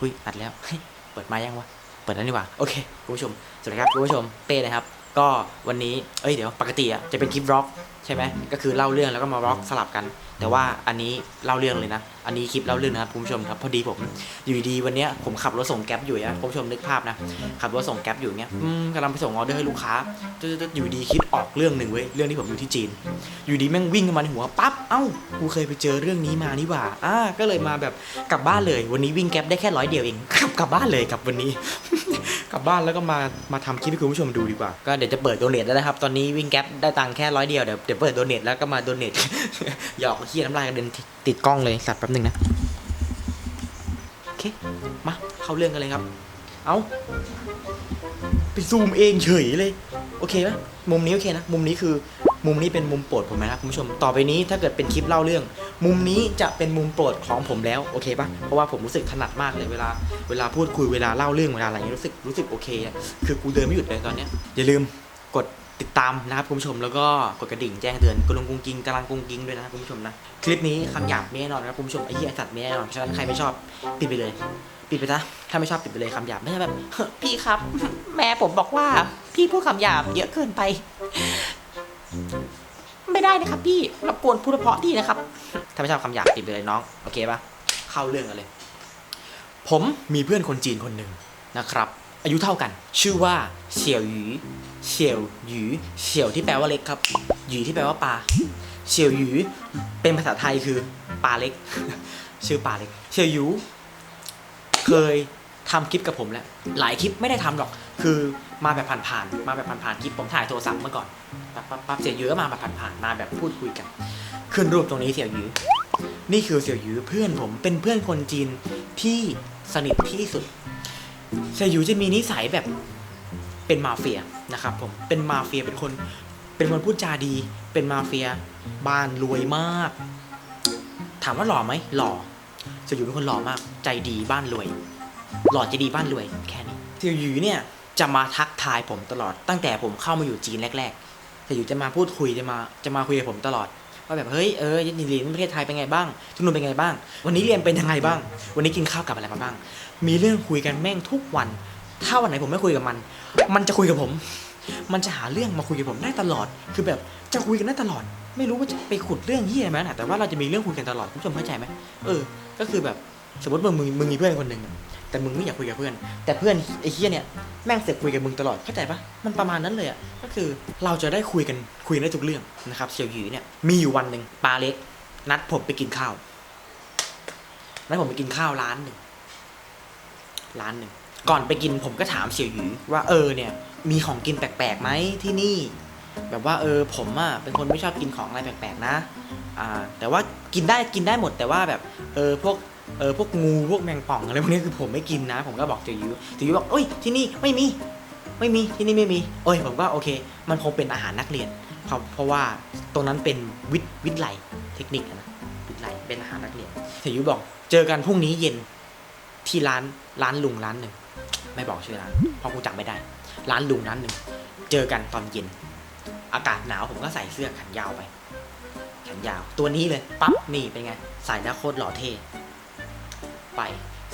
หุ้ยอัดแล้วเฮ้ยเปิดมายังวะ เปิดแล้วนี่ว่า โอเค คุณผู้ชม สวัสดีครับ คุณผู้ชม เป้นะครับ ก็วันนี้ เอ้ยเดี๋ยวปกติอะจะเป็นคลิปร็อกใช่ไหมก็คือเล่าเรื่องแล้วก็มาร็อกสลับกัน แต่ว่าอันนี้เล่าเรื่องเลยนะ อันนี้คลิปเล่าเรื่องนะครับคุณผู้ชมครับพอดีผมอยู่ดีวันเนี้ยผมขับรถส่งแก๊ปอยู่นะคุณผู้ชมนึกภาพนะขับรถส่งแก๊ปอยู่เงี้ยกำลังไปส่งออเดอร์ให้ลูกค้าตึ๊ดๆอยู่ดีคิดออกเรื่องหนึ่งเว้ยเรื่องที่ผมอยู่ที่จีน อยู่ดีแม่งวิ่งมาในหัวปั๊บเอ้ากูเคยไปเจอเรื่องนี้มานี่หว่าอ่าก็เลยมาแบบกลับบ้านเลย วันนี้วิ่งแก๊ปได้แค่ร้อยเดียวเองขับกลับบ้านเลยครับวันนี้ กลับบ้านแล้วก็มามาทำคลิปให้คุณผู้ชมดูดีกว่า ก็เดี๋ยวจะเปิดโดเนทแล้วนะครับ ตอนนี้วิ่งแก๊ปได้ตังค์แค่ร้อยเดียวเดี๋ยวเดี๋ยวเปิดโดเนทแล้วก็มาโดเนท หยอกเฮียน้ำลายกระเด็นติดกล้องเลยสัตว์แป๊บหนึงนะ โอเค มาเข้าเรื่องกันเลยครับ เอาไปซูมเองเฉยเลย โอเคไหมมุมนี้โอเคนะ มุมนี้คือ มุมนี้เป็นมุมโปรดผมนะครับคุณผู้ชม ต่อไปนี้ถ้าเกิดเป็นคลิปเล่าเรื่อง มุมนี้จะเป็นมุมโปรดของผมแล้วโอเคปะเพราะว่าผมรู้สึกถนัดมากเลยเวลาเวลาพูดคุยเวลาเล่าเรื่องเวลาอะไรอย่างเงี้ยรู้สึกรู้สึกโอเคคือกูเดินไม่หยุดเลยตอนเนี้ยอย่าลืมกดติดตามนะครับคุณผู้ชมแล้วก็กดกระดิ่งแจ้งเตือนกรุงกุงกิงกำลังกุงกิงด้วยนะครับคุณผู้ชมนะคลิปนี้คำหยาบไม่แน่นอนนะครับคุณผู้ชมไอ้เหี้ยไอ้สัตว์ไม่แน่นอนฉะนั้นใครไม่ชอบปิดไปเลยปิดไปซะถ้าไม่ชอบปิดไปเลยคำหยาบไม่ใช่แบบพี่ครับ แม่ผมบอกว่าพี่พูดคำหยาบเยอะเกินไป ไม่ได้นะครับพี่รบกวนพูดเพาะดีนะครับ ถ้าไม่ชอบคำหยาบปิดไปเลยน้อง โอเคปะเข้าเรื่องกันเลย ผมมีเพื่อนคนจีนคนหนึ่งนะครับ อายุเท่ากัน ชื่อว่าเสี่ยวหยูเสี่ยวหยูเสี่ยวที่แปลว่าเล็กครับหยูที่แปลว่าปลาเสี่ยวหยูเป็นภาษาไทยคือปลาเล็ก ชื่อปลาเล็กเสี่ยวหยูเคยทำคลิปกับผมแล้ว หลายคลิปไม่ได้ทำหรอก คือ มาแบบผ่านๆมาแบบผ่านๆคลิปผมถ่ายโทรศัพท์เมื่อก่อนปั๊บปั๊บปั๊บเสี่ยวยื้อมาแบบผ่านๆมาแบบพูดคุยกัน ขึ้นรูปตรงนี้เสี่ยวยื้อนี่คือเสี่ยวยื้อเพื่อนผมเป็นเพื่อนคนจีนที่สนิทที่สุด เสี่ยวยื้อจะมีนิสัยแบบเป็นมาเฟียนะครับผมเป็นมาเฟียเป็นคนเป็นคนพูดจาดี เป็นมาเฟียบ้านรวยมาก ถามว่าหล่อไหมหล่อเสี่ยวหยูเป็นคนหล่อมาก ใจดีบ้านรวย หล่อใจดีบ้านรวยแค่นี้เสี่ยวหยูเนี่ย จะมาทักทายผมตลอด ตั้งแต่ผมเข้ามาอยู่จีนแรกๆเสี่ยวหยูจะมาพูดคุยจะมาจะมาคุยกับผมตลอดว่าแบบเฮ้ยเออยินดีนประเทศไทยเป็นไงบ้าง ทุนู่นเป็นไงบ้าง วันนี้เรียนเป็นยังไงบ้าง วันนี้กินข้าวกับอะไรมาบ้าง มีเรื่องคุยกันแม่งทุกวัน ถ้าวันไหนผมไม่คุยกับมัน มันจะคุยกับผม มันจะหาเรื่องมาคุยกับผมได้ตลอด คือแบบจะคุยกันได้ตลอด ไม่รู้ว่าจะไปขุดเรื่องเฮียอะไรมนะแต่ว่าเราจะมีเรื่องคุยกันตลอดคุณผู้ชมเข้าใจไหมเออ ก็คือแบบสมมติมึงมึงมึงมีเพื่อนคนหนึ่ง แต่มึงไม่อยากคุยกับเพื่อน แต่เพื่อนไอ้เฮียเนี่ยแม่งเสือกคุยกับมึงตลอดเข้าใจปะมันประมาณนั้นเลยอะก็คือเราจะได้คุยกันคุยได้ทุกเรื่องนะครับเสี่ยวหยีเนี่ยมีอยู่วันหนึ่งปาเล็ก นัดผมไปกินข้าวนัดผมไปกินข้าวร้านหนึ่งร้านหนึ่งก่อนไปกินผมก็ถามเสี่ยวหยีว่าเออเนี่ย มีของกินแปลกๆไหมที่นี่ แบบว่าเออผมอะเป็นคนไม่ชอบกินของอะไรแปลกๆนะ อ่า แต่ว่ากินได้กินได้หมดแต่ว่าแบบ เออพวก เออพวกงูพวกแมงป่องอะไรพวกนี้คือผมไม่กินนะ ผมก็บอกเจยูเจยูบอกเอ้ยที่นี่ไม่มี ไม่มีที่นี่ไม่มีเอ้ยผมก็โอเค มันคงเป็นอาหารนักเรียนเพราะเพราะว่าตรงนั้นเป็นวิทย์วิทย์ไหลเทคนิคนะวิทย์ไหลเป็นอาหารนักเรียนเจยูบอกเจอกันพรุ่งนี้เย็นที่ร้านร้านลุงร้านหนึ่งไม่บอกชื่อร้านเพราะกูจำไม่ได้ ร้านลุงร้านหนึ่งเจอกันตอนเย็น อากาศหนาวผมก็ใส่เสื้อแขนยาวไปแขนยาวตัวนี้เลยปั๊บนี่เป็นไงใส่แล้วโคตรหล่อเท่ ไป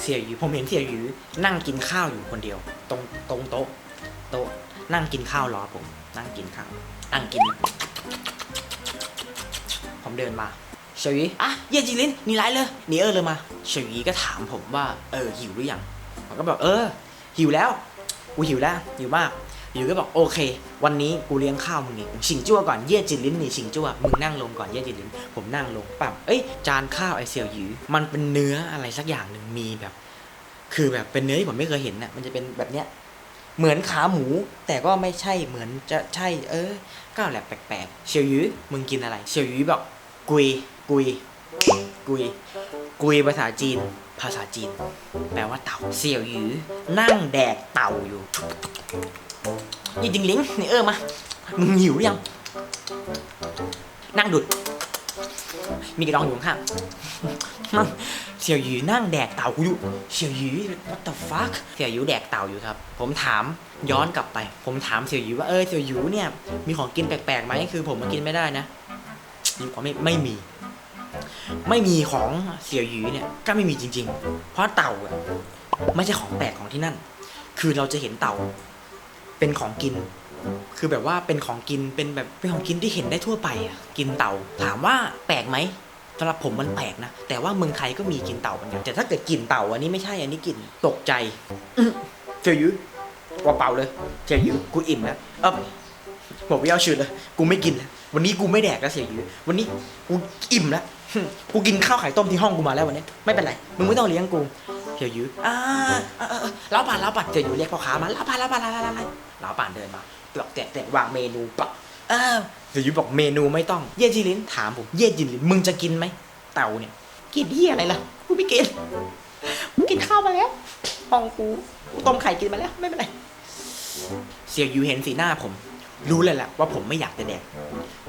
เสี่ยหยูผมเห็นเสี่ยหยูนั่งกินข้าวอยู่คนเดียว ตรงตรงโต๊ะโต๊ะนั่งกินข้าวรอผม นั่งกินข้าวนั่งกิน ผมเดินมาเฉียววีอะเย่จีลินนี่ไรเลยนี่เออเลยมาเฉียววีก็ถามผมว่าเออหิวหรือยังผมก็บอกเออ หิวแล้วกูหิวแล้วหิวมาก อยู่ก็บอกโอเค วันนี้กูเลี้ยงข้าวมึงนี่ฉิงจั่วก่อนเย่จินลิ้นนี่ฉิงจั่วมึงนั่งลงก่อนเย่จินลิ้น ผมนั่งลงปั๊บเอ้ยจานข้าวไอเสี่ยวหยูมันเป็นเนื้ออะไรสักอย่างหนึ่งมีแบบ คือแบบเป็นเนื้อที่ผมไม่เคยเห็นน่ะมันจะเป็นแบบเนี้ยเหมือนขาหมู แต่ก็ไม่ใช่เหมือนจะใช่ เออก็แหละแปลกๆเสี่ยวหยูมึงกินอะไรเสี่ยวหยูบอกกุยกุยกุยกุยภาษาจีน ภาษาจีน แปลว่าเต่าเสี่ยวหยูนั่งแดกเต่าอยู่ ยี่จิงลิงนี่เออมามึงหิวหรือยัง นั่งดุด มีกระดองอยู่ข้างๆเสี่ยวหยูนั่งแดกเต่ากูอยู่เสี่ยวหยู what the fuck เสี่ยวหยูแดกเต่าอยู่ครับ ผมถามย้อนกลับไป ผมถามเสี่ยวหยูว่าเออเสี่ยวหยูเนี่ย มีของกินแปลกๆไหมคือ ผมมากินไม่ได้นะหยูบอกไม่ไม่มี ไม่มีของเสี่ยวหยูเนี่ยก็ไม่มีจริง ๆ เพราะเต่าอะไม่ใช่ของแปลกของที่นั่น คือเราจะเห็นเต่า เป็นของกิน คือแบบว่าเป็นของกินเป็นแบบเป็นของกินที่เห็นได้ทั่วไปอะกินเต่า ถามว่าแปลกไหมสำหรับผมมันแปลกนะ แต่ว่าเมืองไทยก็มีกินเต่าเหมือนกันแต่ถ้าเกิดกินเต่าอันนี้ไม่ใช่อันนี้กินตกใจอื้อเจียวยื้อว่าเปล่าเลยเจียวยื้อกูอิ่มแล้วเออบอกไม่เอาชื่อเลยกูไม่กินแล้ววันนี้กูไม่แดกแล้วเสียยื้อวันนี้กูอิ่มแล้วกูกินข้าวไข่ต้มที่ห้องกูมาแล้ววันนี้ ไม่เป็นไรมึงไม่ต้องเลี้ยงกู เถียวยื้ออ่าอ่าอ่าอ่าล้าป่านล้าป่านเถียวยื้อเรียกพ่อค้ามาล้าป่านล้าป่านล้าป่านล้าป่านล้าป่านเดินมาหลอกแตะแตะวางเมนูปะอ้าวเถียวยื้อบอกเมนูไม่ต้อง เย่จิลินถามผมเย่จิลินมึงจะกินไหมเต่าเนี่ยกินเหี้ยอะไรล่ะกูไม่กินกูกินข้าวมาแล้วห้องกูกูต้มไข่กินมาแล้วไม่เป็นไรเสี่ยวยูเห็นสีหน้าผม รู้เลยแหละว่าผมไม่อยากจะแดก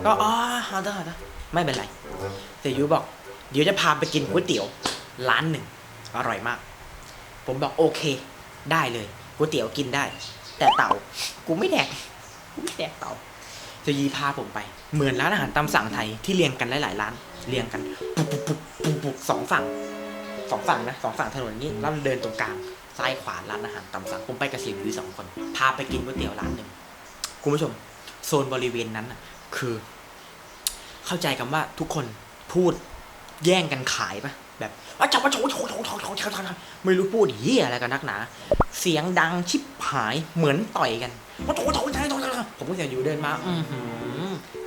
ก็อ๋อเอาเถอะเอาเถอะไม่เป็นไรเสี่ยวยูบอก เดี๋ยวจะพาไปกินก๋วยเตี๋ยว ร้านหนึ่ง อร่อยมาก ผมบอกโอเค ได้เลยก๋วยเตี๋ยวกินได้ แต่เต่ากูไม่แดกกูไม่แดกเต่าเสี่ยวยูพาผมไป เหมือนร้านอาหารตามสั่งไทยที่เรียงกันหลายๆร้าน เรียงกันปุกปุกปุกปุกปุกสองฝั่งสองฝั่งนะสองฝั่งถนนนี้แล้วเดินตรงกลางซ้ายขวาร้านอาหารตามสั่งผมไปกับเสียวยูสองคน พาไปกินก๋วยเตี๋ยวร้านหนึ่งคุณผู้ชม โซนบริเวณนั้นคือ เข้าใจกันว่าทุกคนพูดแย่งกันขายปะ แบบว่าจับว่าโฉโฉโฉโฉโฉโฉไม่รู้พูดเฮียอะไรกันนักหนา เสียงดังชิบหายเหมือนต่อยกันว่าโฉโฉโฉโฉผมก็เสียอยู่เดินมา อื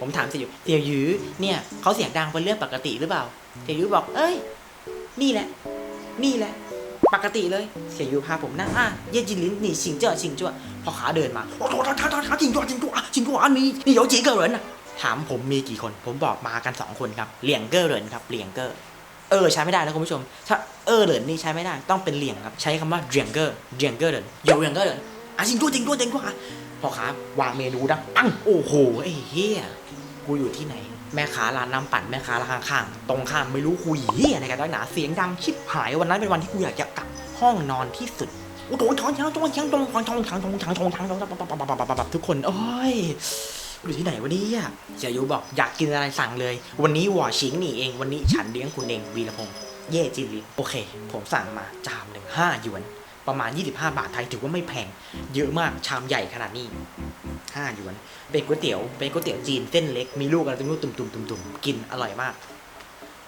ผมถามเสียอยู่เสียอยู่เนี่ยเขาเสียงดังเป็นเรื่องปกติหรือเปล่า เสียอยู่บอก เอ้ย นี่แหละ นี่แหละ ปกติเลย เสียอยู่พาผมนั่งอะเย่จินลินหนีชิงเจ้อชิงจ่วพอขาเดินมาโอ้โหท้าท้าท้าจิงจ่วชิงจ่วชิงจ่วมีมีเยอะจีเกอร์เหรนถามผมมีกี่คน ผมบอกมากันสองคนครับเลียงเกอร์เหรนครับเลียงเกอร์ เออใช้ไม่ได้นะคุณผู้ชม ถ้าเออเหรินนี่ใช้ไม่ได้ ต้องเป็นเหลียงครับ ใช้คำว่าเหลียงเกอร์เหลียงเกอร์เหริน有เหลียงเกอร์เหรินอะจริงจ้วยจริงจ้วยจริงจ้วยอะพอขาวางเมนูดังปังโอ้โหไอ้เหี้ยกูอยู่ที่ไหน แม่ค้าร้านน้ำปั่นแม่ค้าร้านข้างๆตรงข้ามไม่รู้คุยเหี้ยอะไรกันนักหนาเสียงดังชิบหายวันนั้นเป็นวันที่กูอยากจะกลับห้องนอนที่สุดโอ้โหช้อนช้อนช้อนช้อนช้อนช้อนช้อนช้อนช้อนช้อนช้อนช้อนช้อนช้อนทุกคนโอ้ยอ อยู่ที่ไหนวะเนี่ยเสียยูบอกอยากกินอะไรสั่งเลย วันนี้หวอชิงนี่เอง วันนี้ฉันเลี้ยงคุณเองวีรพงศ์เย่จินลินโอเค ผมสั่งมาจามหนึ่งห้าหยวน ประมาณ 25 บาทไทยถือว่าไม่แพง เยอะมากชามใหญ่ขนาดนี้ห้าหยวน เป็นก๋วยเตี๋ยวเป็นก๋วยเตี๋ยวจีนเส้นเล็กมีลูกอะไรตรงนู้นตุ่มๆตุ่มกินอร่อยมาก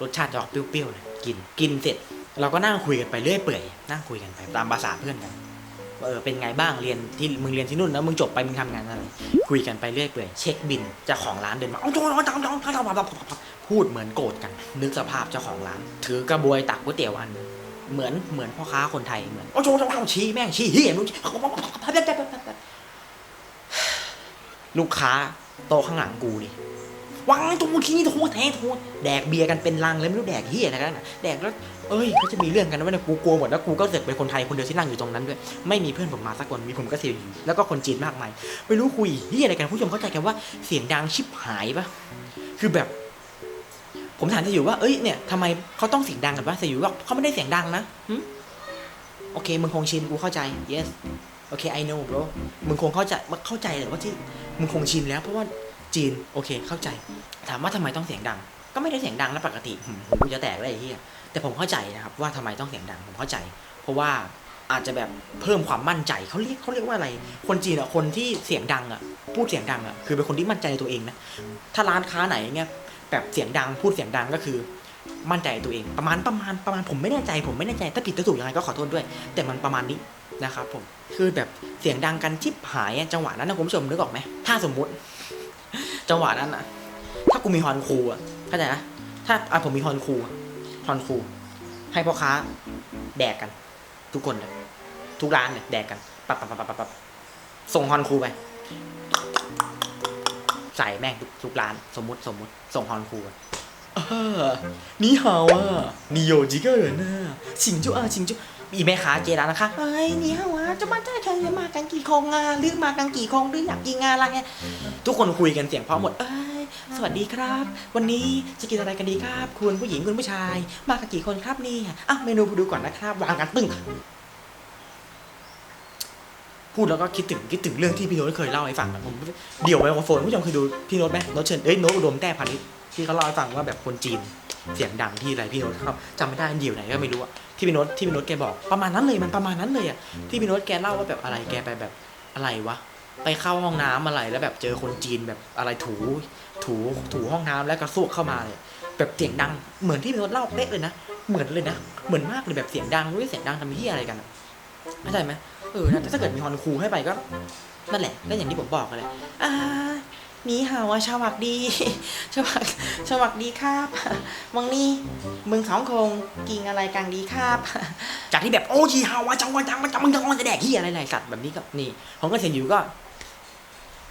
รสชาติจะออกเปรี้ยวๆหนะกินกินเสร็จ เราก็นั่งคุยกันไปเรื่อยเปื่อยนั่งคุยกันไปตามภาษาเพื่อนกัน เออเป็นไงบ้างเรียนที่มึงเรียนที่นู่นแล้วมึงจบไปมึงทำงานอะไรคุยกันไปเรื่อยเปื่อยเช็คบินเจ้าของร้านเดินมาเอาจ้องจ้องจ้องจงพูดเหมือนโกรธกัน นึกสภาพเจ้าของร้าน ถือกระบวยตักก๋วยเตี๋ยวอันเหมือนเหมือนพ่อค้าคนไทยเหมือนโอ้โหชี้แม่งชี้เฮียมึงลูกค้าโต๊ะข้างหลังกูนี่ วางตรงที่นี่โทษแท้โทษแดกเบียร์กันเป็นลังเลยไม่รู้แดกเฮียอะไรกันนะแดกแล้วเอ้ยเขาจะมีเรื่องกันนะเว้ยกูกลัวหมดแล้วกูก็เสือกเป็นคนไทยคนเดียวที่นั่งอยู่ตรงนั้นด้วยไม่มีเพื่อนผมมาสักคนมีผมก็เสียอยู่แล้วก็คนจีนมากมายไม่รู้คุยเฮียอะไรกันผู้ชมเข้าใจกันว่าเสียงดังชิบหายปะคือแบบ ผมถามจะอยู่ว่าเอ้ยเนี่ยทำไมเขาต้องเสียงดังกันวะจะอยู่ว่าเขาไม่ได้เสียงดังนะหึโอเคมึงคงชินกูเข้าใจ yes โอเค I know bro มึงคงเข้าใจเข้าใจเลยว่าที่มึงคงชินแล้วเพราะว่า จีนโอเคเข้าใจ ถามว่าทำไมต้องเสียงดัง ก็ไม่ได้เสียงดังนะปกติหูจะแตกเลยไอ้เหี้ยแต่ผมเข้าใจนะครับว่าทำไมต้องเสียงดังผมเข้าใจ เพราะว่าอาจจะแบบเพิ่มความมั่นใจเขาเรียกเขาเรียกว่าอะไร คนจีนอะคนที่เสียงดังอะพูดเสียงดังอะคือเป็นคนที่มั่นใจในตัวเองนะถ้าร้านค้าไหนเนี่ยแบบเสียงดังพูดเสียงดังก็คือมั่นใจในตัวเองประมาณประมาณประมาณผมไม่แน่ใจ ผมไม่แน่ใจถ้าผิดถ้าถูกยังไงก็ขอโทษด้วย แต่มันประมาณนี้นะครับผมคือแบบเสียงดังกันชิบหายจังหวะนั้นนะคุณผู้ชมนึกออกไหมถ้าสมมุติ จังหวะนั้นอะถ้ากูมีฮอนคูอะเข้าใจนะถ้าอะผมมีฮอนคูฮอนคู ให้พ่อค้า แดกกัน ทุกคนเลยทุกร้านเนี่ยแดกกันปับปับปับปับปับส่งฮอนคูไปใส่แม่งทุกทุกร้าน สมมุติสมมุติส่งฮอนคูอะนี่ฮาวอะนี่โยจิเกอร์นะชิงจูอะชิงจู อีแม่ค้าเจร้านนะคะเฮ้ยนี่ฮาวะจะมาได้ใครจะมากันกี่คงอะหรือมากันกี่คงหรืออยากกินงานอะไรเนี่ยทุกคนคุยกันเสียงเพราะหมดเอ้ยสวัสดีครับ วันนี้จะกินอะไรกันดีครับ คุณผู้หญิงคุณผู้ชาย มากันกี่คนครับนี่อะเมนูดูก่อนนะครับ วางกันปึ้งพูดแล้วก็คิดถึงคิดถึงเรื่องที่พี่โน้ตเคยเล่าให้ฟังนะผมเดี่ยวไมโครโฟนผู้ชมเคยดูพี่โน้ตไหมโน้ตเชิญเอ้ยโน้ตอุดมแต้พานิช ที่เขาเล่าให้ฟังว่าแบบคนจีนเสียงดังที่อะไรพี่โน้ตเขาจำไม่ได้เดียวไหนก็ไม่รู้อะที่พี่โน้ตที่พี่โน้ตแกบอกประมาณนั้นเลยมันประมาณนั้นเลยอะที่พี่โน้ตแกเล่าว่าแบบอะไรแกไปแบบอะไรวะไปเข้าห้องน้ำอะไรแล้วแบบเจอคนจีนแบบอะไรถูถูถูห้องน้ำแล้วกระซวกเข้ามาเลยแบบเสียงดังเหมือนที่พี่โน้ตเล่าเป๊ะเลยนะเหมือนเลยนะเหมือนมากเลยแบบเสียงดังด้วยเสียงดังทำที่อะไรกันเข้าใจไหมเออถ้าเกิดมีฮอนคูให้ไปก็นั่นแหละก็อย่างที่ผมบอกกันเลยอ่า นี่หาวะชวักดีชวักชวักดีครับวังนี่มึงสองคงกินอะไรกังดีครับจากที่แบบโอ้ยีหาวะจังวะจังวะจังมึงจังวะจะแดกที่อะไรๆสัตว์แบบนี้ก็นี่ผมก็เสียอยู่ก็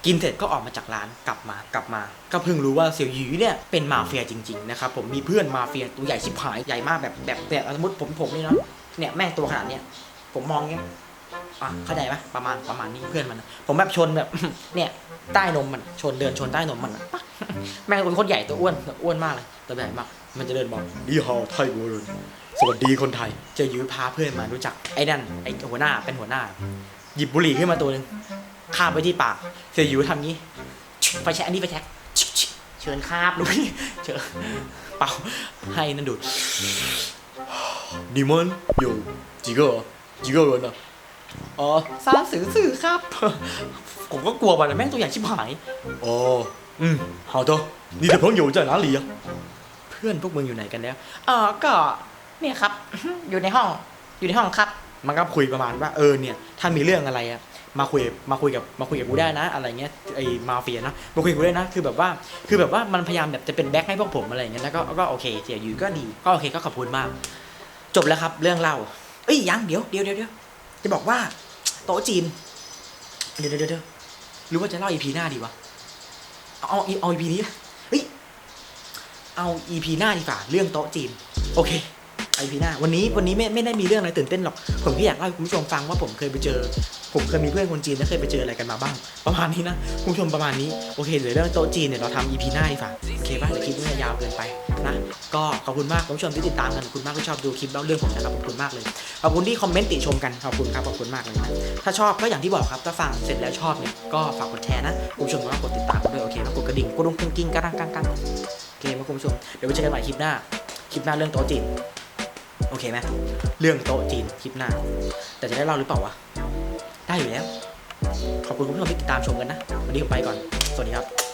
กินเสร็จก็ออกมาจากร้านกลับมากลับมา ก็เพิ่งรู้ว่าเสี่ยวหยีเนี่ยเป็นมาเฟียจริง ๆ นะครับผมมีเพื่อนมาเฟียตัวใหญ่ชิบหายใหญ่มากแบบแบบแบบสมมติผมผมนี่เนาะเนี่ยแม่งตัวขนาดเนี้ยผมมองเงี้ย อ่ะเข้าใจปะประมาณประมาณนี้เพื่อนมันนะผมแบบชนแบบ เนี่ยใต้นมมันชนเดินชนใต้นมมันอะปั๊ก แม่งเป็นคนใหญ่ตัวอ้วนแบบอ้วนมากเลยตัวใหญ่มาก มันจะเดินบอกดีฮาวไทยบัวเลยสวัสดีคนไทย เจะยื้อพาเพื่อนมารู้จักไอ้นั่นไอ้หัวหน้าเป็นหัวหน้า หยิบบุหรี่ขึ้นมาตัวหนึงคาบไปที่ปากเสียยูทำงี้ไฟแช็กอันนี้ไฟแช็กเชิญคาบดูพี่เชิญเป่าให้นั่นดูด你们有几个几个人啊 อ๋อซาสื่อสื่อครับ ผมก็กลัวมันนะแม่งตัวใหญ่ชิบหาย 哦，嗯，好的。你的朋友在哪里呀、เพื่อนพวกมึงอยู่ไหนกันแล้วอ๋อก็เนี่ยครับ อยู่ในห้อง อยู่ในห้องครับ มันก็คุยประมาณว่า เออเนี่ย ถ้ามีเรื่องอะไรอะมาคุย มาคุยกับ มาคุยกับกูได้นะ อะไรเงี้ย ไอ้มาเฟียนะ มาคุยกับกูได้นะ คือแบบว่า คือแบบว่ามันพยายามแบบจะเป็นแบ็คให้พวกผมอะไรเงี้ย แล้วก็ ก็โอเค เสียอยู่ก็ดี ก็โอเค ก็ขอบคุณมาก จบแล้วครับ เรื่องเล่า เอ้ยยัง เดี๋ยวเดี๋ยวเดี๋ยวเดี๋ยว จะบอกว่าโต๊ะจีน เดี๋ยวเดี๋ยวเดี๋ยวหรือว่าจะเล่าอีพีหน้าดีวะ เอาเอาเอาอีพีนี้เฮ้ยเอาอีพีหน้าดีกว่าเรื่องโต๊ะจีน โอเคอีพีหน้าวันนี้วันนี้ไม่ไม่ได้มีเรื่องอะไรตื่นเต้นหรอก ผมแค่อยากเล่าให้คุณผู้ชมฟังว่าผมเคยไปเจอ ผมเคยมีเพื่อนคนจีนแล้วเคยไปเจออะไรกันมาบ้าง ประมาณนี้นะคุณผู้ชมประมาณนี้โอเคเดี๋ยวเรื่องโต๊ะจีนเนี่ยเราทำอีพีหน้าดีกว่าโอเคป่ะเดี๋ยวคลิปนี้ยาวเกินไป ก็ขอบคุณมากคุณผู้ชมที่ติดตามกันขอบคุณมากที่ชอบดูคลิปเล่าเรื่องผมนะครับขอบคุณมากเลยขอบคุณที่คอมเมนต์ติชมกันขอบคุณครับขอบคุณมากเลยนะถ้าชอบก็อย่างที่บอกครับถ้าฟังเสร็จแล้วชอบเนี่ยก็ฝากกดแชร์นะคุณผู้ชมก็กดติดตามกันด้วยโอเคแล้วกดกระดิ่งกดดุ้งกิ้งกระดังกังกังโอเคไหมคุณผู้ชมเดี๋ยวไปเจอกันใหม่คลิปหน้า คลิปหน้าเรื่องโต๊ะจีนโอเคไหมเรื่องโต๊ะจีนคลิปหน้า แต่จะได้เล่าหรือเปล่าวะได้อยู่แล้ว ขอบคุณคุณผู้ชมที่ติดตามชมกันนะวันนี้ผมไปก่อน สวัสดีครับ